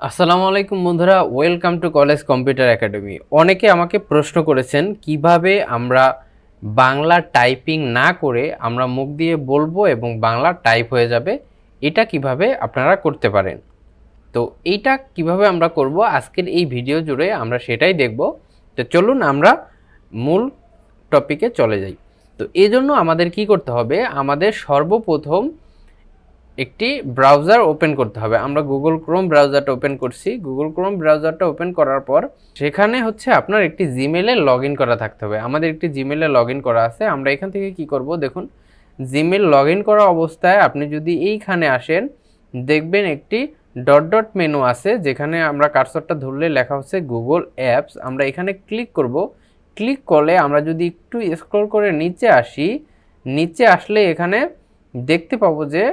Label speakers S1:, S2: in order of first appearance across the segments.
S1: আসসালামু আলাইকুম বন্ধুরা, welcome to college computer academy. অনেকে আমাকে প্রশ্ন করেছেন, কীভাবে আমরা বাংলা টাইপিং না করে আমরা মুখ দিয়ে বলব এবং বাংলা টাইপ হয়ে যাবে, এটা কীভাবে আপনারা করতে পারেন? তো এইটা কীভাবে আমরা করব, আজকের এই ভিডিও জুড়ে আমরা সেটাই দেখব। তো চলুন আমরা মূল টপিকে চলে যাই। তো এই জন্য আমাদের কি করতে হবে, আমাদের সর্বপ্রথম একটি ব্রাউজার ওপেন করতে হবে। আমরা গুগল ক্রোম ব্রাউজারটা ওপেন করছি। গুগল ক্রোম ব্রাউজারটা ওপেন করার পর সেখানে হচ্ছে আপনার একটি জিমেলে লগ ইন করা থাকতে হবে। আমাদের একটি জিমেলে লগ করা আছে। আমরা এখান থেকে কি করব? দেখুন জিমেল লগ করা অবস্থায় আপনি যদি এইখানে আসেন, দেখবেন একটি ডট ডট মেনু আছে, যেখানে আমরা কার্সরটা ধরলে লেখা হচ্ছে গুগল অ্যাপস আমরা এখানে ক্লিক করব। ক্লিক করলে আমরা যদি একটু স্ক্রল করে নিচে আসি, নিচে আসলে এখানে দেখতে পাবো যে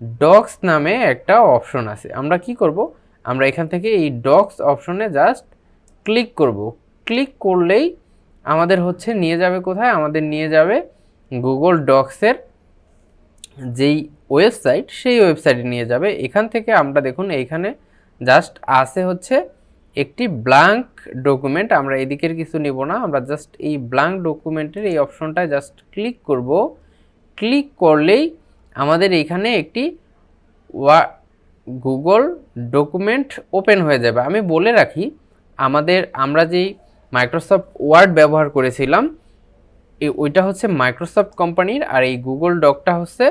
S1: ডক্স নামে একটা অপশন আছে। আমরা কি করব? আমরা এখান থেকে এই ডক্স অপশনে জাস্ট ক্লিক করব। ক্লিক করলেই আমাদের হচ্ছে নিয়ে যাবে কোথায়? আমাদের নিয়ে যাবে গুগল ডক্সের যেই ওয়েবসাইট সেই ওয়েবসাইটে নিয়ে যাবে। এখান থেকে আমরা দেখুন এইখানে জাস্ট আসে হচ্ছে একটি ব্ল্যাঙ্ক ডকুমেন্ট আমরা এদিকের কিছু নিব না। আমরা জাস্ট এই ব্ল্যাঙ্ক ডকুমেন্টের এই অপশনটায় জাস্ট ক্লিক করব। ক্লিক করলেই আমাদের এখানে একটি ওয়া, গুগল ডকুমেন্ট ওপেন হয়ে যাবে। আমি বলে রাখি, আমাদের, আমরা যেই মাইক্রোসফট ওয়ার্ড ব্যবহার করেছিলাম ওইটা হচ্ছে মাইক্রোসফট কোম্পানির আর এই গুগল ডকটা হচ্ছে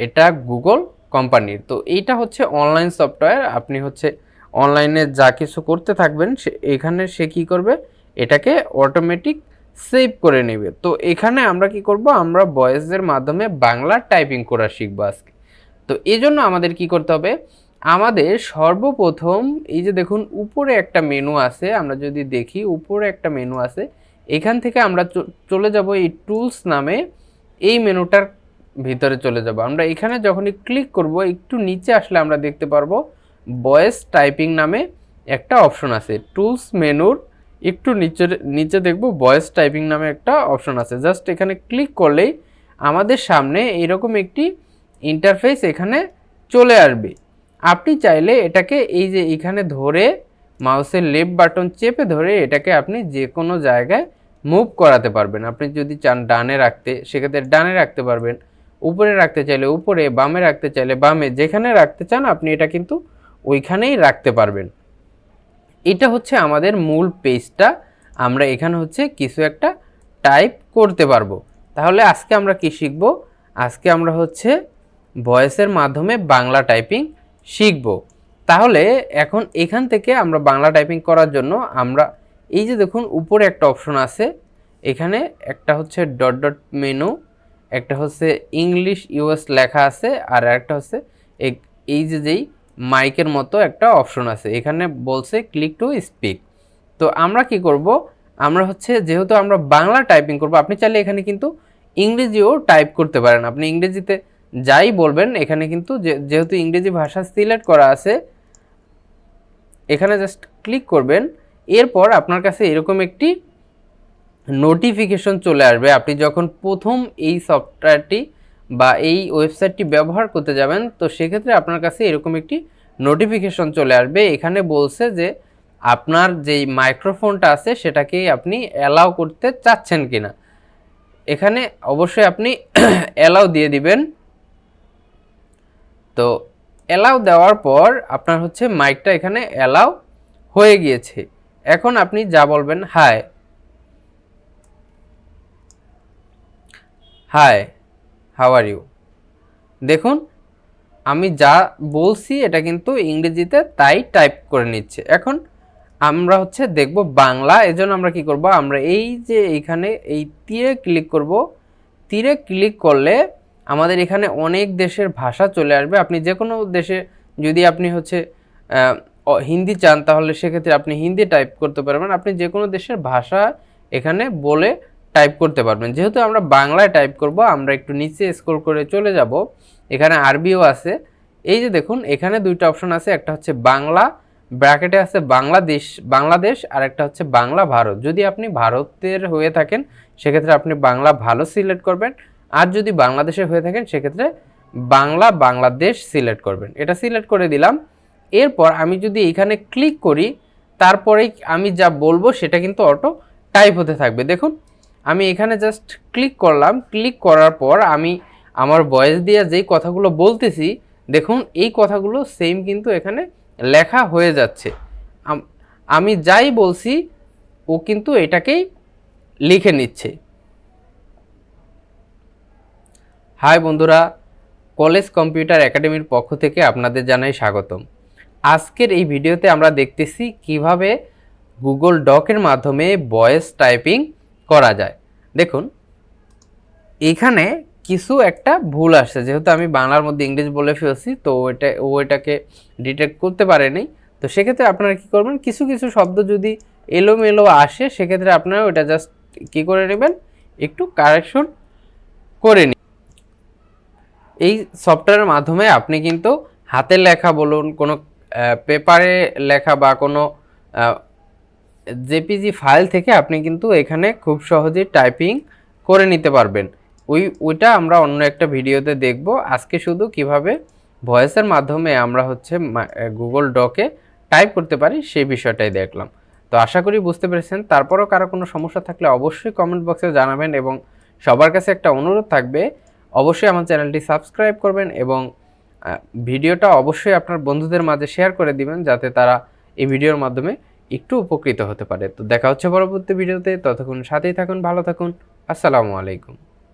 S1: এটা গুগল কোম্পানির। তো এইটা হচ্ছে অনলাইন সফটওয়্যার। আপনি হচ্ছে অনলাইনে যা কিছু করতে থাকবেন, সে, এখানে সে কী করবে? এটাকে অটোমেটিক সেভ করে নেবে। তো এখানে আমরা কি করব? আমরা ভয়েসের মাধ্যমে বাংলা টাইপিং করা শিখব আজকে। তো এই জন্য আমাদের কি করতে হবে? আমাদের সর্বপ্রথম এই যে দেখুন, উপরে একটা মেনু আছে, আমরা যদি দেখি উপরে একটা মেনু আছে, এখান থেকে আমরা চলে যাব এই টুলস নামে, এই মেনুটার ভিতরে চলে যাব। আমরা এখানে যখনই ক্লিক করব, একটু নিচে আসলে আমরা দেখতে পারব ভয়েস টাইপিং নামে একটা অপশন আছে। টুলস মেনুর একটু নিচে নিচে দেখব ভয়েস টাইপিং নামে একটা অপশন আছে। জাস্ট এখানে ক্লিক করলেই আমাদের সামনে এরকম একটি ইন্টারফেস এখানে চলে আসবে। আপনি চাইলে এটাকে এই যে এখানে ধরে মাউসের লেফট বাটন চেপে ধরে এটাকে আপনি যে কোনো জায়গায় মুভ করাতে পারবেন। আপনি যদি চান ডানে রাখতে, সেক্ষেত্রে ডানে রাখতে পারবেন। উপরে রাখতে চাইলে উপরে, বামে রাখতে চাইলে বামে, যেখানে রাখতে চান আপনি এটা কিন্তু ওইখানেই রাখতে পারবেন। এটা হচ্ছে আমাদের মূল পেজটা। আমরা এখানে হচ্ছে কিছু একটা টাইপ করতে পারব। তাহলে আজকে আমরা কি শিখব? আজকে আমরা হচ্ছে ভয়েসের মাধ্যমে বাংলা টাইপিং শিখব। তাহলে এখন এখান থেকে আমরা বাংলা টাইপিং করার জন্য আমরা এই যে দেখুন, উপরে একটা অপশন আছে। এখানে একটা হচ্ছে ডট ডট মেনু একটা হচ্ছে ইংলিশ ইউএস লেখা আছে, আর একটা হচ্ছে এই- যে যেই মাইকের মতো একটা অপশন আছে। এখানে বলছে ক্লিক টু স্পিক তো আমরা কি করব? আমরা হচ্ছে যেহেতু আমরা বাংলা টাইপিং করব, আপনি চাইলে এখানে কিন্তু ইংরেজিও টাইপ করতে পারেন। আপনি ইংরেজিতে যাই বলবেন, এখানে কিন্তু যেহেতু ইংরেজি ভাষা সিলেক্ট করা আছে, এখানে জাস্ট ক্লিক করবেন। এরপর আপনার কাছে এরকম একটি নোটিফিকেশন চলে আসবে। আপনি যখন প্রথম এই সফটওয়্যারটি বা এই ওয়েবসাইটটি ব্যবহার করতে যাবেন, তো সেক্ষেত্রে আপনার কাছে এরকম একটি নোটিফিকেশন চলে আসবে। এখানে বলছে যে আপনার যেই মাইক্রোফোনটা আছে, সেটাকে আপনি অ্যালাউ করতে চাচ্ছেন কিনা। এখানে অবশ্যই আপনি অ্যালাউ দিয়ে দিবেন। তো অ্যালাউ দেওয়ার পর আপনার হচ্ছে মাইকটা এখানে অ্যালাউ হয়ে গিয়েছে। এখন আপনি যা বলবেন hi hi how are you দেখুন, আমি যা বলছি এটা কিন্তু ইংরেজিতে তাই টাইপ করে নিচ্ছে। এখন আমরা হচ্ছে দেখব বাংলা, এজন্য আমরা কি করব? আমরা এই যে এখানে এই তীরে ক্লিক করব। তীরে ক্লিক করলে আমাদের এখানে অনেক দেশের ভাষা চলে আসবে। আপনি যে কোনো দেশে যদি আপনি হচ্ছে হিন্দি চান, তাহলে সেক্ষেত্রে আপনি হিন্দি টাইপ করতে পারবেন। আপনি যে কোনো দেশের ভাষা এখানে বলে টাইপ করতে পারবেন। যেহেতু আমরা বাংলায় টাইপ করব, আমরা একটু নিচে স্ক্রল করে চলে যাব। এখানে আরবিও আছে। এই যে দেখুন, এখানে দুইটা অপশন আছে। একটা হচ্ছে বাংলা ব্র্যাকেটে আছে বাংলাদেশ বাংলাদেশ, আর একটা হচ্ছে বাংলা ভারত। যদি আপনি ভারতের হয়ে থাকেন, সেক্ষেত্রে আপনি বাংলা ভালো সিলেক্ট করবেন। আর যদি বাংলাদেশের হয়ে থাকেন, সেক্ষেত্রে বাংলা, বাংলাদেশ সিলেক্ট করবেন। এটা সিলেক্ট করে দিলাম। এরপর আমি যদি এখানে ক্লিক করি, তারপরেই আমি যা বলব, সেটা কিন্তু অটো টাইপ হতে থাকবে। দেখুন আমি এখানে জাস্ট ক্লিক করলাম। ক্লিক করার পর আমি আমার ভয়েস দিয়ে যেই কথাগুলো বলতেছি, দেখুন, এই কথাগুলো সেম কিন্তু এখানে লেখা হয়ে যাচ্ছে। আমি যাই বলছি, ও কিন্তু এটাকেই লিখে নিচ্ছে। হাই বন্ধুরা কলেজ কম্পিউটার একাডেমির পক্ষ থেকে আপনাদের জানাই স্বাগতম। আজকের এই ভিডিওতে আমরা দেখতেছি কীভাবে গুগল ডকের মাধ্যমে ভয়েস টাইপিং করা যায়। দেখুন, এখানে কিছু একটা ভুল আসছে। যেহেতু আমি বাংলার মধ্যে ইংলিশ বলে ফেলছি, তো ওইটা ও এটাকে ডিটেক্ট করতে পারেনি। তো সেক্ষেত্রে আপনারা কী করবেন, কিছু কিছু শব্দ যদি এলোমেলো আসে, সেক্ষেত্রে আপনারা ওটা জাস্ট কী করে নেবেন, একটু কারেকশন করে নিন। এই সফটওয়্যারের মাধ্যমে আপনি কিন্তু হাতের লেখা বলুন, কোনো পেপারে লেখা বা কোনো জেপিজি ফাইল থেকে আপনি কিন্তু এখানে খুব সহজেই টাইপিং করে নিতে পারবেন। ওই, ওইটা আমরা অন্য একটা ভিডিওতে দেখব। আজকে শুধু কীভাবে ভয়েসের মাধ্যমে আমরা হচ্ছে গুগল ডকে টাইপ করতে পারি সেই বিষয়টাই দেখলাম। তো আশা করি বুঝতে পেরেছেন। তারপরও কারও কোনো সমস্যা থাকলে অবশ্যই কমেন্ট বক্সে জানাবেন এবং সবার কাছে একটা অনুরোধ থাকবে, অবশ্যই আমার চ্যানেলটি সাবস্ক্রাইব করবেন এবং ভিডিওটা অবশ্যই আপনার বন্ধুদের মাঝে শেয়ার করে দিবেন যাতে তারা এই ভিডিওর মাধ্যমে একটু উপকৃত হতে পারে। তো দেখা হচ্ছে পরবর্তী ভিডিওতে। ততক্ষণ সাথেই থাকুন, ভালো থাকুন। আসসালামু আলাইকুম।